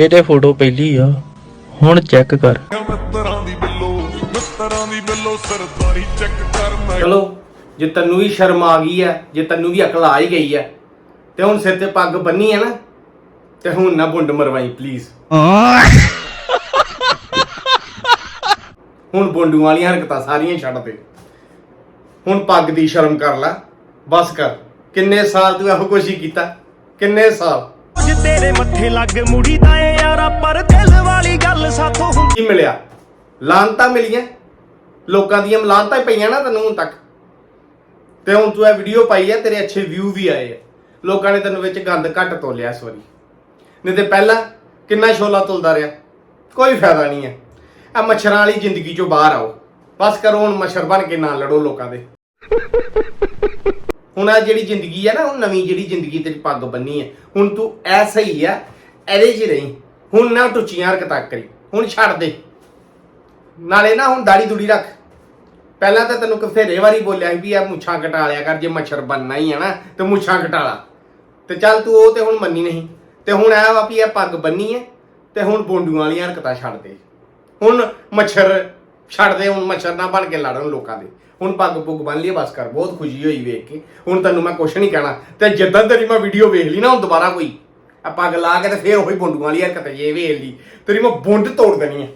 ਇਹ ਤੇ ਫੋਟੋ ਪਹਿਲੀ ਆ। ਹੁਣ ਚੈੱਕ ਕਰ। ਮਿੱਤਰਾਂ ਦੀ ਬਿੱਲੋ ਮਿੱਤਰਾਂ ਦੀ ਬਿੱਲੋ ਸਰਦਾਰੀ ਚੈੱਕ ਕਰ ਚਲੋ, ਜੇ ਤੈਨੂੰ ਵੀ ਸ਼ਰਮ ਆ ਗਈ ਹੈ, ਜੇ ਤੈਨੂੰ ਵੀ ਅਕਲ ਆ ਹੀ ਗਈ ਹੈ, ਤੇ ਹੁਣ ਸਿਰ ਤੇ ਪੱਗ ਬੰਨੀ ਹੈ ਨਾ, ਤੇ ਹੁਣ ਨਾ ਬੁੰਡ ਮਰਵਾਈ ਪਲੀਜ਼ ਹੁਣ ਬੁੰਡੂ ਵਾਲੀਆਂ ਹਰਕਤਾਂ ਸਾਰੀਆਂ ਛੱਡ ਦੇ। ਹੁਣ ਪੱਗ ਦੀ ਸ਼ਰਮ ਕਰ ਲੈ। ਬਸ ਕਰ। ਕਿੰਨੇ ਸਾਲ ਤੂੰ ਇਹੋ ਕੁਛ ਹੀ ਕੀਤਾ? ਕਿੰਨੇ ਸਾਲ? ਤੇਰੇ ਮੱਥੇ ਲੱਗ ਮੁੜੀ ਏ ਯਾਰਾ, ਪਰ ਦਿਲ ਵਾਲੀ ਗੱਲ ਸਾਥੋਂ ਹੁੰਦੀ ਕੀ ਮਿਲਿਆ? ਲਾਂਤਾਂ ਮਿਲੀਆਂ। ਲੋਕਾਂ ਦੀਆਂ ਲਾਂਤਾਂ ਹੀ ਪਈਆਂ ਨਾ ਤੈਨੂੰ ਹੁਣ ਤੱਕ। ਤੇ ਹੁਣ ਤੂੰ ਇਹ ਵੀਡੀਓ ਪਾਈ ਹੈ ਤੇਰੇ ਅੱਛੇ ਵਿਊ ਵੀ ਆਏ ਆ। ਲੋਕਾਂ ਨੇ ਤੈਨੂੰ ਵਿੱਚ ਗੰਦ ਘੱਟ ਤੋਲਿਆ ਇਸ ਵਾਰੀ। ਨਹੀਂ ਤੇ ਪਹਿਲਾਂ ਕਿੰਨਾ ਸ਼ੋਲਾ ਤੁਲਦਾ ਰਿਹਾ? ਕੋਈ ਫਾਇਦਾ ਨਹੀਂ ਹੈ ਆ ਮੱਛਰਾਂ ਵਾਲੀ ਜ਼ਿੰਦਗੀ ਚੋਂ ਬਾਹਰ ਆਓ। ਬਸ ਕਰੋ ਹੁਣ ਮੱਛਰ ਬਣ ਕੇ ਨਾ ਲੜੋ ਲੋਕਾਂ ਦੇ। ਹੁਣ ਆ ਜਿਹੜੀ ਜ਼ਿੰਦਗੀ ਹੈ ਨਾ, ਹੁਣ ਨਵੀਂ ਜਿਹੜੀ ਜ਼ਿੰਦਗੀ ਤੇਰੀ ਪੱਗ ਬੰਨੀ ਹੈ ਹੁਣ ਤੂੰ ਐਸਾ ਹੀ ਆ, ਇਹਦੇ 'ਚ ਰਹੀ। ਹੁਣ ਨਾ ਟੁੱਚੀਆਂ ਹਰਕਤਾਂ ਕਰੀ, ਹੁਣ ਛੱਡ ਦੇ। ਨਾਲੇ ਨਾ ਹੁਣ ਦਾੜੀ ਦੂੜੀ ਰੱਖ। ਪਹਿਲਾਂ ਤਾਂ ਤੈਨੂੰ ਕਫੇਰੇ ਵਾਰੀ ਬੋਲਿਆ ਸੀ ਵੀ ਆ ਮੁੱਛਾਂ ਕਟਾ ਲਿਆ ਕਰ, ਜੇ ਮੱਛਰ ਬੰਨਣਾ ਹੀ ਹੈ ਨਾ, ਤੇ ਮੁੱਛਾਂ ਕਟਾ ਲਾ। ਤੇ ਚੱਲ ਤੂੰ ਉਹ ਤੇ ਹੁਣ ਮੰਨੀ ਨਹੀਂ। ਤੇ ਹੁਣ ਇਹ ਵਾ ਵੀ ਇਹ ਪੱਗ ਬੰਨੀ ਹੈ ਤੇ ਹੁਣ ਬੋਂਡੂਆਂ ਵਾਲੀਆਂ ਹਰਕਤਾਂ ਛੱਡ ਦੇ। ਹੁਣ ਮੱਛਰ ਛੱਡ ਦੇ, ਹੁਣ ਮੱਛਰ ਨਾ ਬਣ ਕੇ ਲੜਨ ਲੋਕਾਂ ਦੇ। ਹੁਣ ਪੱਗ ਪੁੱਗ ਬੰਨ ਲਈ ਬਸ ਕਰ, ਬਹੁਤ ਖੁਸ਼ੀ ਹੋਈ ਵੇਖ ਕੇ। ਹੁਣ ਤੈਨੂੰ ਮੈਂ ਕੁਛ ਨਹੀਂ ਕਹਿਣਾ। ਤੇ ਜਿੱਦਾਂ ਤੇਰੀ ਮੈਂ ਵੀਡੀਓ ਵੇਖ ਲਈ ਨਾ, ਹੁਣ ਦੁਬਾਰਾ ਕੋਈ। ਆ ਪੱਗ ਲਾ ਕੇ ਤੇ ਫੇਰ ਉਹੀ ਬੋਂਡੂਆਂ ਵਾਲੀ ਹਰਕਤ ਜੇ ਵੇਖ ਲਈ। ਤੇਰੀ ਮੈਂ ਬੁੰਡ ਤੋੜ ਦੇਣੀ ਹੈ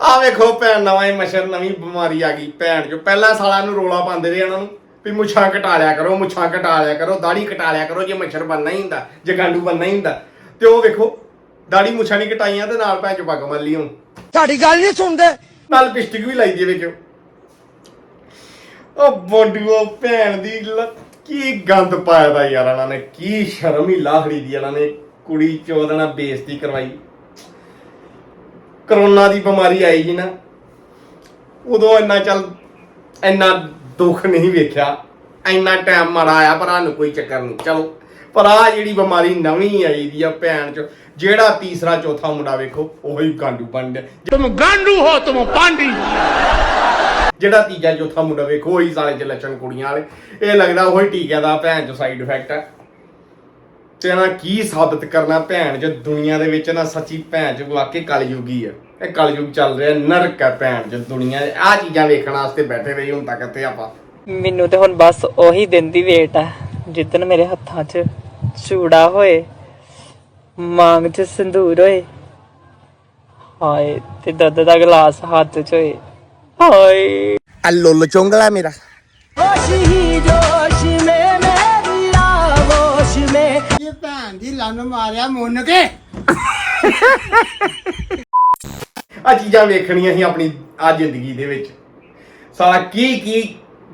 ਆ ਵੇਖੋ ਭੈਣ, ਨਵਾਂ ਹੀ ਮੱਛਰ, ਨਵੀਂ ਬਿਮਾਰੀ ਆ ਗਈ। ਭੈਣ ਜੋ, ਪਹਿਲਾਂ ਸਾਲਾਂ ਨੂੰ ਰੋਲਾ ਪਾਉਂਦੇ ਰਹੇ ਇਹਨਾਂ ਨੂੰ। ਵੀ ਮੁੱਛਾਂ ਘਟਾ ਲਿਆ ਕਰੋ ਮੁੱਛਾਂ ਘਟਾ ਲਿਆ ਕਰੋ ਦਾੜੀ ਘਟਾ ਲਿਆ ਕਰੋ ਜੇ ਮੱਛਰ ਬੰਨਣਾ ਹੀ ਹੁੰਦਾ ਜੇ ਗਾਂਡੂ ਬੰਨਣਾ ਹੀ ਹੁੰਦਾ। ਤੇ ਉਹ ਵੇਖੋ ਦਾੜੀ ਮੁੱਛਾਂ ਨਹੀਂ ਘਟਾਈਆਂ ਤੇ ਨਾਲ ਭੈਣ ਚ ਪੱਗ ਮੰਨ ਲਈ ਹੁਣ ਤੁਹਾਡੀ ਗੱਲ ਨਹੀਂ ਸੁਣਦੇ? ਨਾਲ ਪਿਸਟਿਕ ਵੀ ਲਾਈ ਦੀ ਵੇਖੋ ਉਹ ਬੋਡੂਓ ਭੈਣ ਦੀ ਕੀ ਗੰਦ ਪਾਇਆ ਦਾ ਯਾਰ ਇਹਨਾਂ ਨੇ ਕੀ ਸ਼ਰਮ ਹੀ ਲਾਹੜੀ ਦੀ ਇਹਨਾਂ ਨੇ ਕੁੜੀ ਚੋਦ ਨਾਲ ਬੇਇੱਜ਼ਤੀ ਕਰਵਾਈ। ਕਰੋਨਾ ਦੀ ਬਿਮਾਰੀ ਆਈ ਜੀ ਨਾ ਉਦੋਂ ਇੰਨਾ ਚੱਲ ਇੰਨਾ ਦੁੱਖ ਨਹੀਂ ਵੇਖਿਆ। ਇੰਨਾ ਟਾਈਮ ਮਾੜਾ ਆਇਆ ਪਰ ਸਾਨੂੰ ਕੋਈ ਚੱਕਰ ਨਹੀਂ। ਚਲੋ ਪਰ ਆ ਜਿਹੜੀ ਬਿਮਾਰੀ ਨਵੀਂ ਆਈ ਦੀ ਆ ਭੈਣ ਚ ਜਿਹੜਾ ਤੀਸਰਾ ਚੌਥਾ ਮੁੰਡਾ ਵੇਖੋ ਉਹੀ ਗਾਂਡੂ ਬਣ ਗਿਆ। ਤੁਮ ਗਾਂਡੂ ਹੋ ਤੁਮ ਪਾਂਡੀ। ਜਿਹੜਾ ਤੀਜਾ ਚੌਥਾ ਮੁੰਡਾ ਵੇਖੋ ਉਹੀ ਸਾਲੇ ਚ ਲੱਛਣ ਕੁੜੀਆਂ ਵਾਲੇ। ਇਹ ਲੱਗਦਾ ਉਹੀ ਟੀਕਿਆਂ ਦਾ ਭੈਣ ਚ ਸਾਈਡ ਇਫੈਕਟ ਹੈ ਤੇ ਨਾ ਕੀ ਸਾਬਤ ਕਰਨਾ ਭੈਣ ਚ ਦੁਨੀਆ ਦੇ ਵਿੱਚ ਨਾ ਸੱਚੀ ਭੈਣ ਚ ਵਾਕਈ ਕਲਯੁਗੀ ਆ। ਇਹ ਕਲਯੁਗ ਚੱਲ ਰਿਹਾ ਨਰਕ ਹੈ ਭੈਣ ਚ ਦੁਨੀਆ ਆ ਚੀਜ਼ਾਂ ਵੇਖਣ ਵਾਸਤੇ ਬੈਠੇ ਰਹੀ ਹੁਣ ਤੱਕ ਇੱਥੇ ਆਪਾਂ। ਮੈਨੂੰ ਤੇ ਹੁਣ ਬਸ ਉਹੀ ਦਿਨ ਦੀ ਵੇਟ ਆ ਜਿੱਦਣ ਮੇਰੇ ਹੱਥਾਂ 'ਚ ਚੂੜਾ ਹੋਏ ਮਾਂਗ 'ਚ ਸੰਧੂਰ ਹੋਏ ਹਾਏ ਤੇ ਦੁੱਧ ਦਾ ਗਲਾਸ ਹੱਥ 'ਚ ਹੋਏ ਹਾਏ। ਆ ਲੁੱਲ ਚੁੰਗਲਾ ਮੇਰਾ। ਹੋਸ਼ ਹੀ ਜੋਸ਼ ਲੰਨ ਮਾਰਿਆ ਮੁੰਨ ਕੇ। ਆ ਚੀਜ਼ਾਂ ਵੇਖਣੀਆਂ ਸੀ ਆਪਣੀ ਆ ਜ਼ਿੰਦਗੀ ਦੇ ਵਿੱਚ। ਸਾਲਾ ਕੀ ਕੀ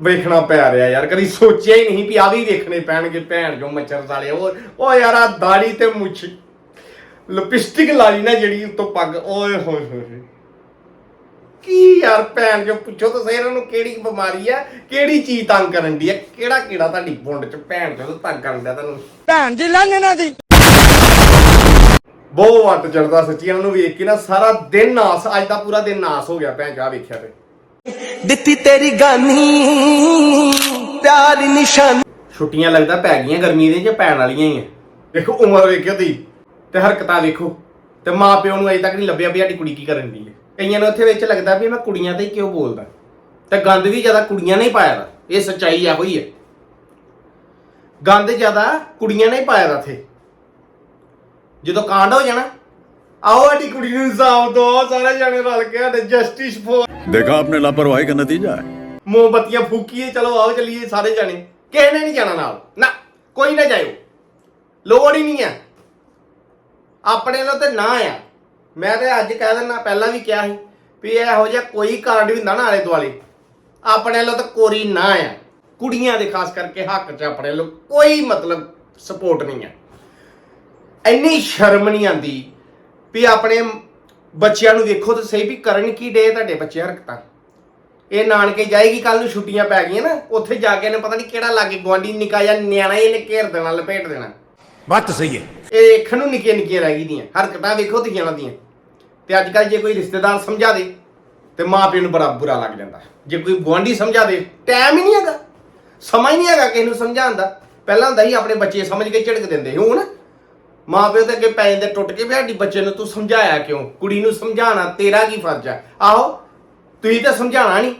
ਵੇਖਣਾ ਪੈ ਰਿਹਾ ਯਾਰ ਕਦੀ ਸੋਚਿਆ ਹੀ ਨਹੀਂ ਵੀ ਆ ਵੀ ਵੇਖਣੇ ਪੈਣਗੇ ਭੈਣ ਜੋ ਮੱਛਰ ਸਾਲੇ। ਉਹ ਉਹ ਯਾਰ ਆ ਦਾੜੀ ਤੇ ਮੁੱਛ। ਲਿਪਸਟਿਕ ਲਾਈ ਨਾ ਜਿਹੜੀ ਉੱਤੋਂ ਪੱਗ। ਓਏ ਹੋਏ ਹੋਏ। ਕੀ ਯਾਰ ਭੈਣ ਜੋ ਪੁੱਛੋ ਤਾਂ ਸਹੀ ਇਹਨਾਂ ਨੂੰ ਕਿਹੜੀ ਬਿਮਾਰੀ ਆ? ਕਿਹੜੀ ਚੀਜ਼ ਤੰਗ ਕਰਨ ਦੀ ਆ? ਕਿਹੜਾ ਕਿਹੜਾ ਤੁਹਾਡੀ ਬੁੰਡ ਚ ਭੈਣ ਜੋ ਤੰਗ ਕਰਨ ਦਿਆ ਤੁਹਾਨੂੰ ਭੈਣ ਦੀ ਲੰਨ ਇਹਨਾਂ ਦੀ ਬਹੁਤ ਵੱਟ ਚੜਦਾ ਸੱਚੀ ਇਹਨਾਂ ਨੂੰ ਵੇਖ ਕੇ ਨਾ ਸਾਰਾ ਦਿਨ ਨਾਸ ਅੱਜ ਦਾ ਪੂਰਾ ਦਿਨ ਨਾਸ ਹੋ ਗਿਆ ਭੈਣ ਜਾ ਵੇਖਿਆ ਤੇ। ਦਿੱਤੀ ਤੇਰੀ ਗਾਨੀ ਪਿਆਰੀ ਨਿਸ਼ਾਨ। ਛੁੱਟੀਆਂ ਲੱਗਦਾ ਪੈ ਗਈਆਂ ਗਰਮੀ ਦੀਆਂ ਜਾਂ ਪੈਣ ਵਾਲੀਆਂ ਹੀ ਆ। ਦੇਖੋ ਉਮਰ ਵੇਖਿਓ ਤੁਸੀਂ ਤੇ ਹਰਕਤਾਂ ਵੇਖੋ। ਤੇ ਮਾਂ ਪਿਓ ਨੂੰ ਅਜੇ ਤੱਕ ਨਹੀਂ ਲੱਭਿਆ ਵੀ ਸਾਡੀ ਕੁੜੀ ਕੀ ਕਰਨ ਦੀ ਹੈ। ਕਈਆਂ ਨੂੰ ਉੱਥੇ ਵਿੱਚ ਲੱਗਦਾ ਵੀ ਮੈਂ ਕੁੜੀਆਂ ਤੇ ਹੀ ਕਿਉਂ ਬੋਲਦਾ। ਤੇ ਗੰਦ ਵੀ ਜ਼ਿਆਦਾ ਕੁੜੀਆਂ ਨੇ ਹੀ ਪਾਇਆ ਦਾ ਇਹ ਸੱਚਾਈ ਇਹੋ ਹੀ ਹੈ। ਗੰਦ ਜ਼ਿਆਦਾ ਕੁੜੀਆਂ ਨੇ ਹੀ ਪਾਇਆ ਦਾ ਇੱਥੇ। ਜਦੋਂ ਕਾਂਡ ਹੋ ਜਾਣਾ ਆਓ ਸਾਡੀ ਕੁੜੀ ਨੂੰ ਇਨਸਾਫ ਦਿਓ ਸਾਰੇ ਜਾਣੇ ਰਲ ਕੇ ਸਾਡੇ ਜਸਟਿਸ ਫੋਰ ਦੇਖਾ ਆਪਨੇ ਲਾਪਰਵਾਹੀ ਦਾ ਨਤੀਜਾ ਹੈ। ਮੋਮਬੱਤੀਆਂ ਫੂਕੀਏ ਚਲੋ ਆਓ ਚੱਲੀਏ ਸਾਰੇ ਜਾਣੇ। ਕਿਸੇ ਨੇ ਨਹੀਂ ਜਾਣਾ ਨਾਲ। ਨਾ ਕੋਈ ਨਾ ਜਾਇਓ। ਲੋੜ ਹੀ ਨਹੀਂ ਆ। ਆਪਣੇ ਨਾਲ ਤੇ ਨਾ ਆ। ਮੈਂ ਤੇ ਅੱਜ ਕਹਿ ਦਿੰਦਾ ਪਹਿਲਾਂ ਵੀ ਕਿਹਾ ਸੀ ਵੀ ਇਹੋ ਜਿਹਾ ਕੋਈ ਕਾਰਡ ਵੀ ਹੁੰਦਾ ਨਾ ਆਲੇ ਦੁਆਲੇ। ਆਪਣੇ ਵੱਲੋਂ ਤਾਂ ਕੋਰੀ ਨਾ ਆ। ਕੁੜੀਆਂ ਦੇ ਖਾਸ ਕਰਕੇ ਹੱਕ 'ਚ ਆਪਣੇ ਵੱਲੋਂ ਕੋਈ ਮਤਲਬ ਸਪੋਰਟ ਨਹੀਂ ਆ। ਇੰਨੀ ਸ਼ਰਮ ਨਹੀਂ ਆਂਦੀ ਵੀ ਆਪਣੇ ਬੱਚਿਆਂ ਨੂੰ ਵੇਖੋ ਤੇ ਸਹੀ ਵੀ ਕਰਨ ਕੀ ਡੇ ਤੁਹਾਡੇ ਬੱਚੇ ਹਰਕਤਾਂ। ਇਹ ਨਾਨਕੇ ਜਾਏਗੀ ਕੱਲ ਨੂੰ ਛੁੱਟੀਆਂ ਪੈ ਗਈਆਂ ਨਾ ਉੱਥੇ ਜਾ ਕੇ ਇਹਨੇ ਪਤਾ ਨਹੀਂ ਕਿਹੜਾ ਲਾਗੇ ਗਵਾਂਡੀ ਨਿਕਾ ਜਾਂ ਨਿਆਣਾ ਹੀ ਇਹਨੇ ਘੇਰ ਦੇਣਾ ਲਪੇਟ ਦੇਣਾ। ਬੱਤ ਸਹੀ ਹੈ। ਇਹ ਵੇਖਣ ਨੂੰ ਨਿੱਕੀਆਂ ਨਿੱਕੀਆਂ ਰਹਿ ਗਈ ਦੀਆਂ ਹਰਕਤਾਂ ਵੇਖੋ ਤੁਸੀਂ ਇਹਨਾਂ ਦੀਆਂ। ਤੇ ਅੱਜ ਕੱਲ ਜੇ ਕੋਈ ਰਿਸ਼ਤੇਦਾਰ ਸਮਝਾ ਦੇ ਤੇ ਮਾਪਿਆਂ ਨੂੰ ਬੜਾ ਬੁਰਾ ਲੱਗ ਜਾਂਦਾ। ਜੇ ਕੋਈ ਗੁਆਂਢੀ ਸਮਝਾ ਦੇ ਟਾਈਮ ਹੀ ਨਹੀਂ ਹੈਗਾ। ਸਮਾਂ ਹੀ ਨਹੀਂ ਹੈਗਾ ਕਿਸੇ ਨੂੰ ਸਮਝਾਉਣ ਦਾ। ਪਹਿਲਾਂ ਹੁੰਦਾ ਸੀ ਆਪਣੇ ਬੱਚੇ ਸਮਝ ਕੇ ਝਿੜਕ ਦਿੰਦੇ ਸੀ ਹੁਣ ਮਾਪਿਓ ਤੇ ਅੱਗੇ ਪੈ ਜਾਂਦੇ ਟੁੱਟ ਕੇ ਵੀ ਸਾਡੀ ਬੱਚੇ ਨੂੰ ਤੂੰ ਸਮਝਾਇਆ ਕਿਉਂ? ਕੁੜੀ ਨੂੰ ਸਮਝਾਉਣਾ, ਤੇਰਾ ਕੀ ਫਰਜ਼ ਹੈ ਆਹੋ, ਤੁਸੀਂ ਤਾਂ ਸਮਝਾਉਣਾ ਨਹੀਂ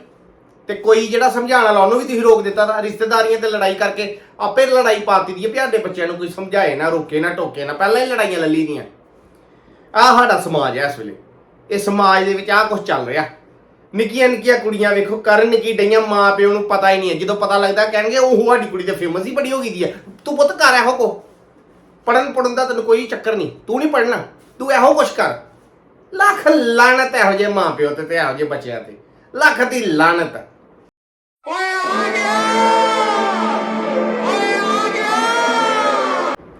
ਤੇ ਕੋਈ ਜਿਹੜਾ ਸਮਝਾਉਣ ਵਾਲਾ, ਉਹਨੂੰ ਵੀ ਤੁਸੀਂ ਰੋਕ ਦਿੱਤਾ ਤਾਂ ਰਿਸ਼ਤੇਦਾਰੀਆਂ ਤੇ ਲੜਾਈ ਕਰਕੇ ਆਪੇ ਲੜਾਈ ਪਾਤੀ ਦੀ ਹੈ ਵੀ ਸਾਡੇ ਬੱਚਿਆਂ ਨੂੰ ਕੋਈ ਸਮਝਾਏ ਨਾ, ਰੋਕੇ ਨਾ, ਟੋਕੇ ਨਾ। ਪਹਿਲਾਂ ਹੀ ਲੜਾਈਆਂ ਲੱਲੀ ਦੀਆਂ। ਆਹ ਸਾਡਾ ਸਮਾਜ ਹੈ ਇਸ ਵੇਲੇ। ਇਹ ਸਮਾਜ ਦੇ ਵਿੱਚ ਆਹ ਕੁਝ ਚੱਲ ਰਿਹਾ। ਨਿੱਕੀਆਂ ਨਿੱਕੀਆਂ ਕੁੜੀਆਂ ਵੇਖੋ, ਕਰਨ ਨਿੱਕੀ ਡਈਆਂ ਮਾਂ ਪਿਓ ਨੂੰ ਪਤਾ ਹੀ ਨਹੀਂ ਹੈ। ਜਦੋਂ ਪਤਾ ਲੱਗਦਾ, ਕਹਿਣਗੇ ਉਹ ਸਾਡੀ ਕੁੜੀ ਤੇ ਫੇਮਸ ਹੀ ਬੜੀ ਹੋ ਗਈ ਦੀ ਹੈ ਤੂੰ ਪੁੱਤ ਕਰ ਇਹੋ ਕੋ ਪੜਨ ਪੜਨ ਦਾ ਤੈਨੂੰ ਕੋਈ ਚੱਕਰ ਨਹੀਂ, ਤੂੰ ਨਹੀਂ ਪੜਨਾ ਤੂੰ ਇਹੋ ਕੁਛ ਕਰ। ਲੱਖ ਲਾਨਤ ਇਹੋ ਜਿਹੇ ਮਾਂ ਪਿਓ ਤੇ ਤੇ ਇਹੋ ਜਿਹੇ ਬੱਚਿਆਂ ਤੇ। ਲੱਖ ਦੀ ਲਾਨਤ।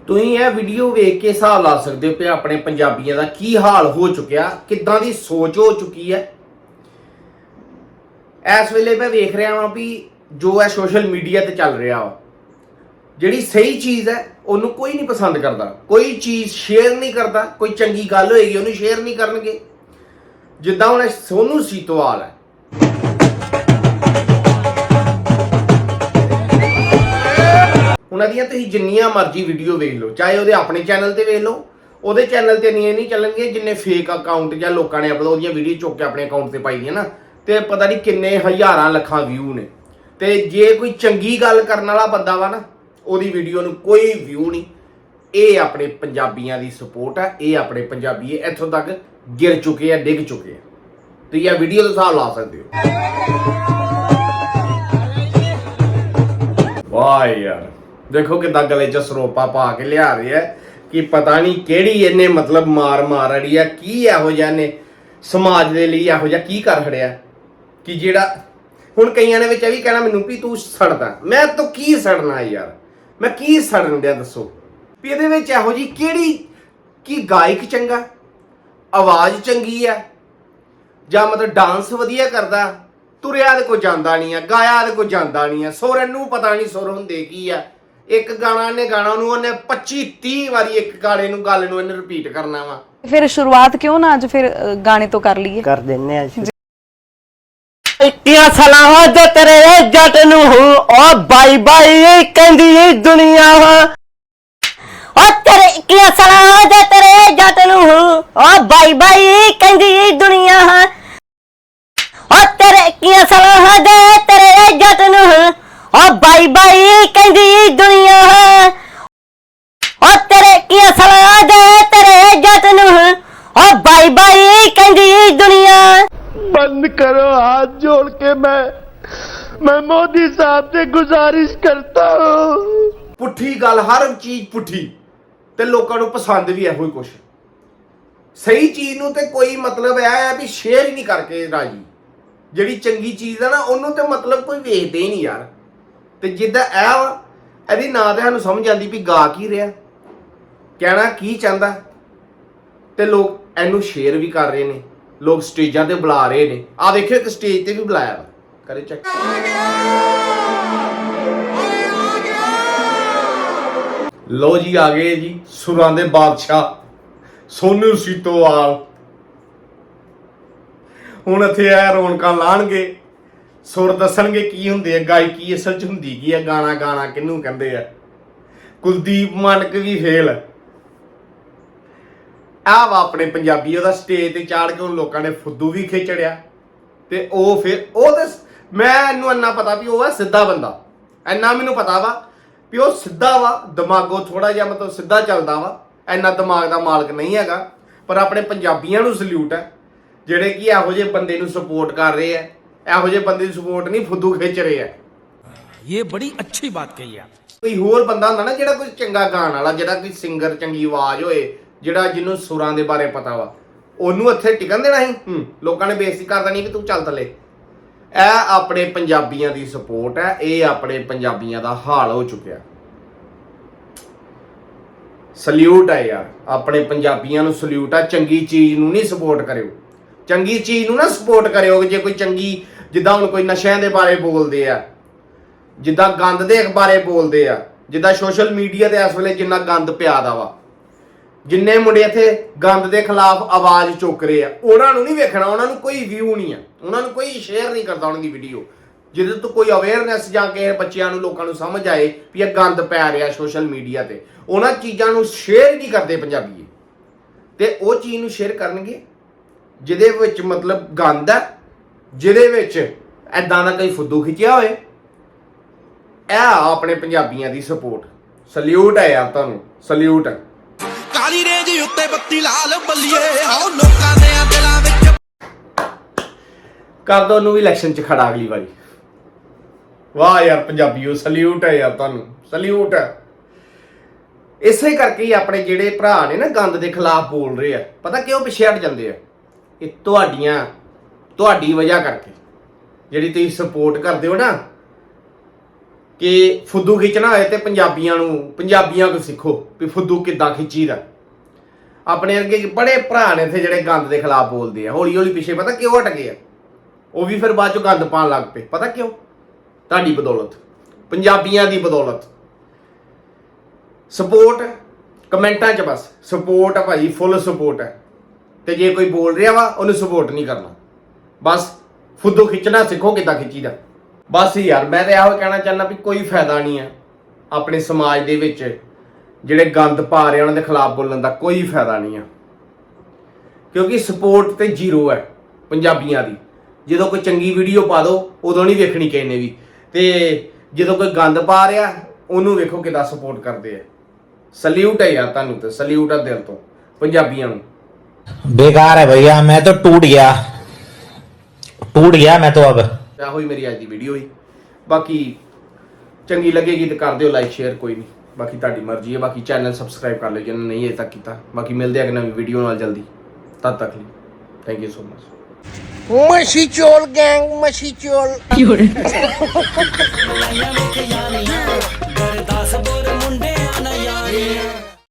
ਤੁਸੀਂ ਇਹ ਵੀਡੀਓ ਵੇਖ ਕੇ ਹਿਸਾਬ ਲਾ ਸਕਦੇ ਹੋ ਕਿ ਆਪਣੇ ਪੰਜਾਬੀਆਂ ਦਾ ਕੀ ਹਾਲ ਹੋ ਚੁੱਕਿਆ, ਕਿੱਦਾਂ ਦੀ ਸੋਚ ਹੋ ਚੁੱਕੀ ਹੈ। ਇਸ ਵੇਲੇ ਮੈਂ ਵੇਖ ਰਿਹਾ ਹਾਂ ਵੀ ਜੋ ਹੈ ਸੋਸ਼ਲ ਮੀਡੀਆ ਤੇ ਚੱਲ ਰਿਹਾ ਵਾ ਜਿਹੜੀ ਸਹੀ ਚੀਜ਼ ਹੈ, ਉਹਨੂੰ ਕੋਈ ਨਹੀਂ ਪਸੰਦ ਕਰਦਾ। ਕੋਈ ਚੀਜ਼ ਸ਼ੇਅਰ ਨਹੀਂ ਕਰਦਾ, ਕੋਈ ਚੰਗੀ ਗੱਲ ਹੋਏਗੀ, ਉਹਨੂੰ ਸ਼ੇਅਰ ਨਹੀਂ ਕਰਨਗੇ। ਜਿੱਦਾਂ ਹੁਣ ਇਹ ਸੋਨੂ ਸੀਤੋਵਾਲ ਹੈ। ਉਹਨਾਂ ਦੀਆਂ ਤੁਸੀਂ ਜਿੰਨੀਆਂ ਮਰਜ਼ੀ ਵੀਡੀਓ ਵੇਖ ਲਓ, ਚਾਹੇ ਉਹਦੇ ਆਪਣੇ ਚੈਨਲ ਤੇ ਵੇਖ ਲਓ, ਉਹਦੇ ਚੈਨਲ ਤੇ ਨਹੀਂ ਨਹੀਂ ਚੱਲਣਗੇ, ਜਿੰਨੇ ਫੇਕ ਅਕਾਊਂਟ ਜਾਂ ਲੋਕਾਂ ਨੇ ਅਪਲੋਡ ਉਹਦੀਆਂ ਵੀਡੀਓ ਚੁੱਕ ਕੇ ਆਪਣੇ ਅਕਾਊਂਟ ਤੇ ਪਾਈ ਦੀਆਂ ਨਾ, ਤੇ ਪਤਾ ਨਹੀਂ ਕਿੰਨੇ ਹਜ਼ਾਰਾਂ ਲੱਖਾਂ ਵਿਊ ਨੇ। ਤੇ ਜੇ ਕੋਈ ਚੰਗੀ ਗੱਲ ਕਰਨ ਵਾਲਾ ਬੰਦਾ ਵਾ ਨਾ ਉਹਦੀ ਵੀਡੀਓ ਨੂੰ ਕੋਈ ਵਿਊ ਨਹੀਂ। ਇਹ ਆਪਣੇ ਪੰਜਾਬੀਆਂ ਦੀ ਸਪੋਰਟ ਹੈ ਇਹ ਆਪਣੇ ਪੰਜਾਬੀ ਇੱਥੋਂ ਤੱਕ ਗਿਰ ਚੁੱਕੇ ਆ, ਡਿੱਗ ਚੁੱਕੇ ਆ। ਤੁਸੀਂ ਇਹ ਵੀਡੀਓ ਦਾ ਹਿਸਾਬ ਲਾ ਸਕਦੇ ਹੋ। ਵਾਹ ਯਾਰ, ਦੇਖੋ ਕਿਦਾਂ ਗਲੇ 'ਚ ਸਰੋਪਾ ਪਾ ਕੇ ਲਿਆ ਰਿਹਾ ਹੈ ਕਿ ਪਤਾ ਨਹੀਂ ਕਿਹੜੀ ਇਹਨੇ ਮਤਲਬ ਮਾਰ ਮਾਰ ਅੜੀ ਆ, ਕੀ ਇਹੋ ਜਿਹਾ ਨੇ ਸਮਾਜ ਦੇ ਲਈ ਇਹੋ ਜਿਹਾ ਕੀ ਕਰ ਖੜਿਆ। ਕਿ ਜਿਹੜਾ, ਹੁਣ ਕਈਆਂ ਨੇ ਵਿੱਚ ਇਹ ਵੀ ਕਹਿਣਾ ਮੈਨੂੰ ਵੀ ਤੂੰ ਸੜਦਾ, ਮੈਂ ਤਾਂ ਕੀ ਸੜਨਾ ਯਾਰ। ਮੈਂ ਕੀ ਸੜਨ ਦਿਆ ਦੱਸੋ? ਵੀ ਇਹਦੇ ਵਿੱਚ ਇਹੋ ਜੀ ਕਿਹੜੀ ਕੀ ਗਾਇਕ ਚੰਗਾ? ਆਵਾਜ਼ ਚੰਗੀ ਆ? ਜਾਂ ਮਤਲਬ ਡਾਂਸ ਵਧੀਆ ਕਰਦਾ? ਤੁਰਿਆ ਦੇ ਕੋ ਜਾਂਦਾ ਨਹੀਂ ਆ ਗਾਇਆ ਦੇ ਕੋ ਜਾਂਦਾ ਨਹੀਂ ਆ ਸੁਰ ਇਹਨੂੰ ਪਤਾ ਨਹੀਂ ਸੁਰ ਹੁੰਦੇ ਕੀ ਆ। ਇੱਕ ਗਾਣਾ ਨੇ ਗਾਣਾ ਨੂੰ ਉਹਨੇ 25 30 ਵਾਰੀ ਇੱਕ ਗਾਣੇ ਨੂੰ ਗੱਲ ਨੂੰ ਇਹਨੇ ਰਿਪੀਟ ਕਰਨਾ ਵਾ। ਫਿਰ ਸ਼ੁਰੂਆਤ ਕਿਉਂ ਨਾ ਅੱਜ ਫਿਰ ਅ, ਗਾਣੇ ਤੋਂ ਕਰ ਲਈਏ? ਕਰ ਦਿੰਨੇ ਆ ਇੱਤੀਆਂ ਸਲਾਹਾਂ ਦੇ ਤੇਰੇ ਜੱਟ ਨੂੰ ਓ ਬਾਈ ਬਾਈ ਕਹਿੰਦੀ ਦੁਨੀਆ ਓ ਤੇਰੇ ਕੀ ਸਲਾਹਾਂ ਦੇ ਤੇਰੇ ਜੱਟ ਨੂੰ ਓ ਬਾਈ ਬਾਈ ਕਹਿੰਦੀ ਦੁਨੀਆ ਓ ਤੇਰੇ ਕੀ ਸਲਾਹਾਂ ਦੇ ਤੇਰੇ ਜੱਟ ਨੂੰ ਓ ਬਾਈ ਬਾਈ ਕਹਿੰਦੀ ਦੁਨੀਆ ਓ ਤੇਰੇ ਕੀ ਸਲਾਹਾਂ ਦੇ ਤੇਰੇ ਜੱਟ ਨੂੰ ਓ ਬਾਈ ਬਾਈ ਕਹਿੰਦੀ ਦੁਨੀਆ। बंद करो हाथ जोड़ के मैं मैं मोदी साहब से गुजारिश करता हूँ ਪੁੱਠੀ ਗੱਲ ਹਰ ਚੀਜ਼ ਪੁੱਠੀ ਤੇ ਲੋਕਾਂ ਨੂੰ ਪਸੰਦ ਵੀ ਇਹੋ ਹੀ ਕੁਛ ਸਹੀ ਚੀਜ਼ ਨੂੰ ਤੇ ਕੋਈ ਮਤਲਬ ਇਹ ਹੈ ਵੀ ਸ਼ੇਅਰ ਹੀ ਨਹੀਂ ਕਰਕੇ ਰਾਜੀ ਜਿਹੜੀ ਚੰਗੀ ਚੀਜ਼ ਹੈ ਨਾ ਉਹਨੂੰ ਤੇ ਮਤਲਬ ਕੋਈ ਵੇਖਦੇ ਹੀ ਨਹੀਂ ਯਾਰ ਤੇ ਜਿੱਦਾਂ ਇਹ ਵਾ ਇਹਦੀ ਨਾਂ ਤੇ ਸਾਨੂੰ ਸਮਝ ਆਉਂਦੀ ਵੀ ਗਾ ਕੀ ਰਿਹਾ ਕਹਿਣਾ ਕੀ ਚਾਹੁੰਦਾ ਤੇ ਲੋਕ ਇਹਨੂੰ ਸ਼ੇਅਰ ਵੀ ਕਰ ਰਹੇ ਨੇ ਲੋਕ ਸਟੇਜਾਂ ਤੇ ਬੁਲਾ ਰਹੇ ਨੇ। ਆ ਦੇਖਿਓ ਇੱਕ ਸਟੇਜ ਤੇ ਵੀ ਬੁਲਾਇਆ ਵਾ। ਕਰੇ ਚੈੱਕ ਲੋ ਜੀ ਆ ਗਏ ਜੀ ਸੁਰਾਂ ਦੇ ਬਾਦਸ਼ਾਹ ਸੋਨੂ ਸੀਤੋਵਾਲ। ਹੁਣ ਇੱਥੇ ਆ ਰੌਣਕਾਂ ਲਾਣਗੇ ਸੁਰ ਦੱਸਣਗੇ ਕੀ ਹੁੰਦੇ ਆ ਗਾਇਕੀ ਅਸਲ ਚ ਹੁੰਦੀ ਕੀ ਆ ਗਾਣਾ ਗਾਣਾ ਕਿਹਨੂੰ ਕਹਿੰਦੇ ਆ। ਕੁਲਦੀਪ ਮਾਨਕ ਵੀ ਫੇਲ। ਆਹ ਵਾ ਆਪਣੇ ਪੰਜਾਬੀ ਉਹਦਾ ਸਟੇਜ ਤੇ ਚਾੜ ਕੇ ਉਹ ਲੋਕਾਂ ਨੇ ਫੁੱਦੂ ਵੀ ਖੇਚੜਿਆ। ਤੇ ਉਹ ਫਿਰ ਉਹ ਤਾਂ ਮੈਂ ਇਹਨੂੰ ਇੰਨਾ ਪਤਾ ਵੀ ਉਹ ਆ ਸਿੱਧਾ ਬੰਦਾ। ਇੰਨਾ ਮੈਨੂੰ ਪਤਾ ਵਾ ਵੀ ਉਹ ਸਿੱਧਾ ਵਾ ਦਿਮਾਗੋ ਥੋੜਾ ਜਿਹਾ ਮਤਲਬ ਸਿੱਧਾ ਚੱਲਦਾ ਵਾ ਇੰਨਾ ਦਿਮਾਗ ਦਾ ਮਾਲਕ ਨਹੀਂ ਹੈਗਾ। ਪਰ ਆਪਣੇ ਪੰਜਾਬੀਆਂ ਨੂੰ ਸਲੂਟ ਹੈ ਜਿਹੜੇ ਕਿ ਇਹੋ ਜਿਹੇ ਬੰਦੇ ਨੂੰ ਸਪੋਰਟ ਕਰ ਰਹੇ ਆ ਇਹੋ ਜਿਹੇ ਬੰਦੇ ਦੀ ਸਪੋਰਟ ਨਹੀਂ ਫੁੱਦੂ ਖਿੱਚ ਰਹੇ ਆ ਇਹ ਬੜੀ ਅੱਛੀ ਬਾਤ ਕਹੀ ਆ। ਕੋਈ ਹੋਰ ਬੰਦਾ ਹੁੰਦਾ ਨਾ ਜਿਹੜਾ ਕੋਈ ਚੰਗਾ ਗਾਣ ਵਾਲਾ ਜਿਹੜਾ ਕੋਈ ਸਿੰਗਰ ਚੰਗੀ ਆਵਾਜ਼ ਹੋਏ ਜਿਹੜਾ ਜਿਹਨੂੰ ਸੁਰਾਂ ਦੇ ਬਾਰੇ ਪਤਾ ਵਾ ਉਹਨੂੰ ਇੱਥੇ ਟਿਕਣ ਦੇਣਾ ਸੀ? ਹੂੰ। ਲੋਕਾਂ ਨੇ ਬੇਇੱਜ਼ਤੀ ਕਰ ਦੇਣੀ ਕਿ ਤੂੰ ਚੱਲ ਥੱਲੇ। ਇਹ ਆਪਣੇ ਪੰਜਾਬੀਆਂ ਦੀ ਸਪੋਰਟ ਹੈ ਇਹ ਆਪਣੇ ਪੰਜਾਬੀਆਂ ਦਾ ਹਾਲ ਹੋ ਚੁੱਕਿਆ। ਸਲੂਟ ਹੈ ਯਾਰ ਆਪਣੇ ਪੰਜਾਬੀਆਂ ਨੂੰ ਸਲੂਟ ਹੈ ਚੰਗੀ ਚੀਜ਼ ਨੂੰ ਨਹੀਂ ਸਪੋਰਟ ਕਰਿਓ। ਚੰਗੀ ਚੀਜ਼ ਨੂੰ ਨਾ ਸਪੋਰਟ ਕਰਿਓ ਜੇ ਕੋਈ ਚੰਗੀ ਜਿੱਦਾਂ ਹੁਣ ਕੋਈ ਨਸ਼ਿਆਂ ਦੇ ਬਾਰੇ ਬੋਲਦੇ ਆ ਜਿੱਦਾਂ ਗੰਦ ਦੇ ਬਾਰੇ ਬੋਲਦੇ ਆ ਜਿੱਦਾਂ ਸੋਸ਼ਲ ਮੀਡੀਆ ਤੇ ਇਸ ਵੇਲੇ ਜਿੰਨਾ ਗੰਦ ਪਿਆ ਦਾ ਵਾ। ਜਿੰਨੇ ਮੁੰਡੇ ਇੱਥੇ ਗੰਦ ਦੇ ਖਿਲਾਫ ਆਵਾਜ਼ ਚੁੱਕ ਰਹੇ ਆ, ਉਹਨਾਂ ਨੂੰ ਨਹੀਂ ਵੇਖਣਾ, ਉਹਨਾਂ ਨੂੰ ਕੋਈ ਵਿਊ ਨਹੀਂ ਆ। ਉਹਨਾਂ ਨੂੰ ਕੋਈ ਸ਼ੇਅਰ ਨਹੀਂ ਕਰਦਾ ਉਹਨਾਂ ਦੀ ਵੀਡੀਓ ਜਿਹਦੇ ਤੋਂ ਕੋਈ ਅਵੇਅਰਨੈਸ ਜਾਂ ਕੇ ਬੱਚਿਆਂ ਨੂੰ, ਲੋਕਾਂ ਨੂੰ ਸਮਝ ਆਏ ਵੀ ਇਹ ਗੰਦ ਪੈ ਰਿਹਾ ਸੋਸ਼ਲ ਮੀਡੀਆ ਤੇ। ਉਹਨਾਂ ਚੀਜ਼ਾਂ ਨੂੰ ਸ਼ੇਅਰ ਨਹੀਂ ਕਰਦੇ ਪੰਜਾਬੀ ਤੇ ਉਹ ਚੀਜ਼ ਨੂੰ ਸ਼ੇਅਰ ਕਰਨਗੇ, ਜਿਹਦੇ ਵਿੱਚ ਮਤਲਬ ਗੰਦ ਹੈ ਜਿਹਦੇ ਵਿੱਚ ਐਦਾਂ ਦਾ ਕੋਈ ਫੁੱਦੂ ਖਿੱਚਿਆ ਹੋਏ। ਇਹ ਆਪਣੇ ਪੰਜਾਬੀਆਂ ਦੀ ਸਪੋਰਟ ਸਲੂਟ ਹੈ ਯਾਰ ਤੁਹਾਨੂੰ ਸਲੂਟ ਹੈ ਰੇਂਜ ਉੱਤੇ ਬੱਤੀ ਲਾਲ ਬੱਲੀਏ। ਆਓ ਲੋਕਾਂ ਦੇ ਦਿਲਾਂ ਵਿੱਚ। ਕਰ ਦੋ ਉਹਨੂੰ ਵੀ ਇਲੈਕਸ਼ਨ 'ਚ ਖੜਾ ਅਗਲੀ ਵਾਰੀ। ਵਾਹ ਯਾਰ ਪੰਜਾਬੀਓ ਸਲੂਟ ਹੈ ਯਾਰ ਤੁਹਾਨੂੰ। ਸਲੂਟ ਹੈ। ਇਸੇ ਕਰਕੇ ਹੀ ਆਪਣੇ ਜਿਹੜੇ ਭਰਾ ਨੇ ਨਾ ਗੰਦ ਦੇ ਖਿਲਾਫ ਬੋਲ ਰਹੇ ਆ। ਪਤਾ ਕਿਉਂ ਪਿੱਛੇ ਹਟ ਜਾਂਦੇ ਆ? ਇਹ ਤੁਹਾਡੀਆਂ ਤੁਹਾਡੀ ਵਜ੍ਹਾ ਕਰਕੇ। ਜਿਹੜੀ ਤੁਸੀਂ ਸਪੋਰਟ ਕਰਦੇ ਹੋ ਨਾ ਕਿ ਫੁੱਦੂ ਖਿੱਚਣਾ ਹੋਏ ਤੇ ਪੰਜਾਬੀਆਂ ਨੂੰ ਪੰਜਾਬੀਆਂ ਕੋ ਸਿੱਖੋ ਵੀ ਫੁੱਦੂ ਕਿੱਦਾਂ ਖਿੱਚੀਦਾ। ਆਪਣੇ ਅੱਗੇ ਬੜੇ ਭਰਾ ਨੇ ਇੱਥੇ ਜਿਹੜੇ ਗੰਦ ਦੇ ਖਿਲਾਫ ਬੋਲਦੇ ਆ। ਹੌਲੀ ਹੌਲੀ ਪਿੱਛੇ ਪਤਾ ਕਿਉਂ ਹਟ ਗਏ ਆ? ਉਹ ਵੀ ਫਿਰ ਬਾਅਦ ਚੋਂ ਗੰਦ ਪਾਣ ਲੱਗ ਪਏ। ਪਤਾ ਕਿਉਂ? ਤੁਹਾਡੀ ਬਦੌਲਤ। ਪੰਜਾਬੀਆਂ ਦੀ ਬਦੌਲਤ। ਸਪੋਰਟ, ਕਮੈਂਟਾਂ 'ਚ ਬਸ। ਸਪੋਰਟ ਆ ਭਾਈ, ਫੁੱਲ ਸਪੋਰਟ ਹੈ ਤੇ ਜੇ ਕੋਈ ਬੋਲ ਰਿਹਾ ਵਾ, ਉਹਨੂੰ ਸਪੋਰਟ ਨਹੀਂ ਕਰਨਾ। ਬਸ, ਫੁੱਦੋ ਖਿੱਚਣਾ ਸਿੱਖੋ ਕਿੱਦਾਂ ਖਿੱਚੀਦਾ। ਬਸ ਯਾਰ, ਮੈਂ ਤਾਂ ਇਹੋ ਕਹਿਣਾ ਚਾਹੁੰਦਾ ਵੀ ਕੋਈ ਫਾਇਦਾ ਨਹੀਂ ਹੈ ਆਪਣੇ ਸਮਾਜ ਦੇ ਵਿੱਚ ਜਿਹੜੇ ਗੰਦ ਪਾ ਰਹੇ ਉਹਨਾਂ ਦੇ ਖਿਲਾਫ ਬੋਲਣ ਦਾ ਕੋਈ ਫਾਇਦਾ ਨਹੀਂ ਆ। ਕਿਉਂਕਿ ਸਪੋਰਟ ਤੇ ਜ਼ੀਰੋ ਹੈ ਪੰਜਾਬੀਆਂ ਦੀ। ਜਦੋਂ ਕੋਈ ਚੰਗੀ ਵੀਡੀਓ ਪਾ ਦਿਓ ਉਦੋਂ ਨਹੀਂ ਵੇਖਣੀ ਕਿਸੇ ਨੇ ਵੀ। ਤੇ ਜਦੋਂ ਕੋਈ ਗੰਦ ਪਾ ਰਿਹਾ ਉਹਨੂੰ ਵੇਖੋ ਕਿਦਾਂ ਸਪੋਰਟ ਕਰਦੇ ਆ। ਸਲੂਟ ਹੈ ਯਾਰ ਤੁਹਾਨੂੰ ਤੇ ਸਲੂਟ ਆ ਦਿਲ ਤੋਂ ਪੰਜਾਬੀਆਂ ਨੂੰ। ਬੇਕਾਰ ਹੈ ਭਈਆ ਮੈਂ ਤਾਂ ਟੁੱਟ ਗਿਆ। ਟੁੱਟ ਗਿਆ ਮੈਂ ਤਾਂ ਅਬ। ਆ ਹੋਈ ਮੇਰੀ ਅੱਜ ਦੀ ਵੀਡੀਓ ਹੀ। ਬਾਕੀ ਚੰਗੀ ਲੱਗੇਗੀ ਤਾਂ ਕਰ ਦਿਓ ਲਾਈਕ ਸ਼ੇਅਰ ਕੋਈ ਨਹੀਂ। ਬਾਕੀ ਤੁਹਾਡੀ ਮਰਜ਼ੀ ਹੈ ਬਾਕੀ ਚੈਨਲ ਸਬਸਕ੍ਰਾਈਬ ਕਰ ਲਓ ਜਿਹਨਾਂ ਨਹੀਂ ਅਜੇ ਤੱਕ ਕੀਤਾ। ਬਾਕੀ ਮਿਲਦੇ ਆ ਕਿ ਨਵੀਂ ਵੀਡੀਓ ਨਾਲ ਜਲਦੀ। ਤਦ ਤੱਕ ਲਈ। ਥੈਂਕ ਯੂ ਸੋ ਮਚ ਮਸ਼ੀ ਚੋਲ ਗੈਂਗ ਮਸ਼ੀ ਚੋਲ।